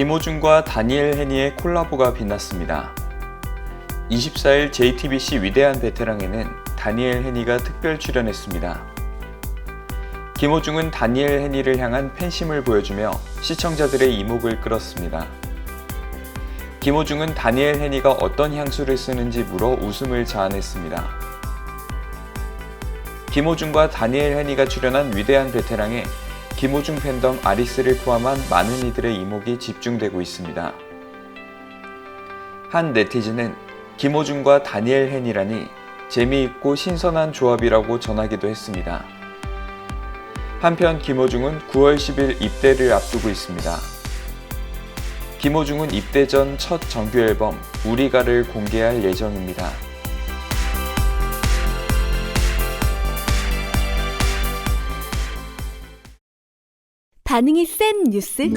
김호중과 다니엘 헤니의 콜라보가 빛났습니다. 24일 JTBC 위대한 베테랑에는 다니엘 헤니가 특별 출연했습니다. 김호중은 다니엘 헤니를 향한 팬심을 보여주며 시청자들의 이목을 끌었습니다. 김호중은 다니엘 헤니가 어떤 향수를 쓰는지 물어 웃음을 자아냈습니다. 김호중과 다니엘 헤니가 출연한 위대한 베테랑에 김호중 팬덤 아리스를 포함한 많은 이들의 이목이 집중되고 있습니다. 한 네티즌은 김호중과 다니엘 헤니라니 재미있고 신선한 조합이라고 전하기도 했습니다. 한편 김호중은 9월 10일 입대를 앞두고 있습니다. 김호중은 입대 전 첫 정규 앨범 우리가를 공개할 예정입니다. 반응이 센 뉴스?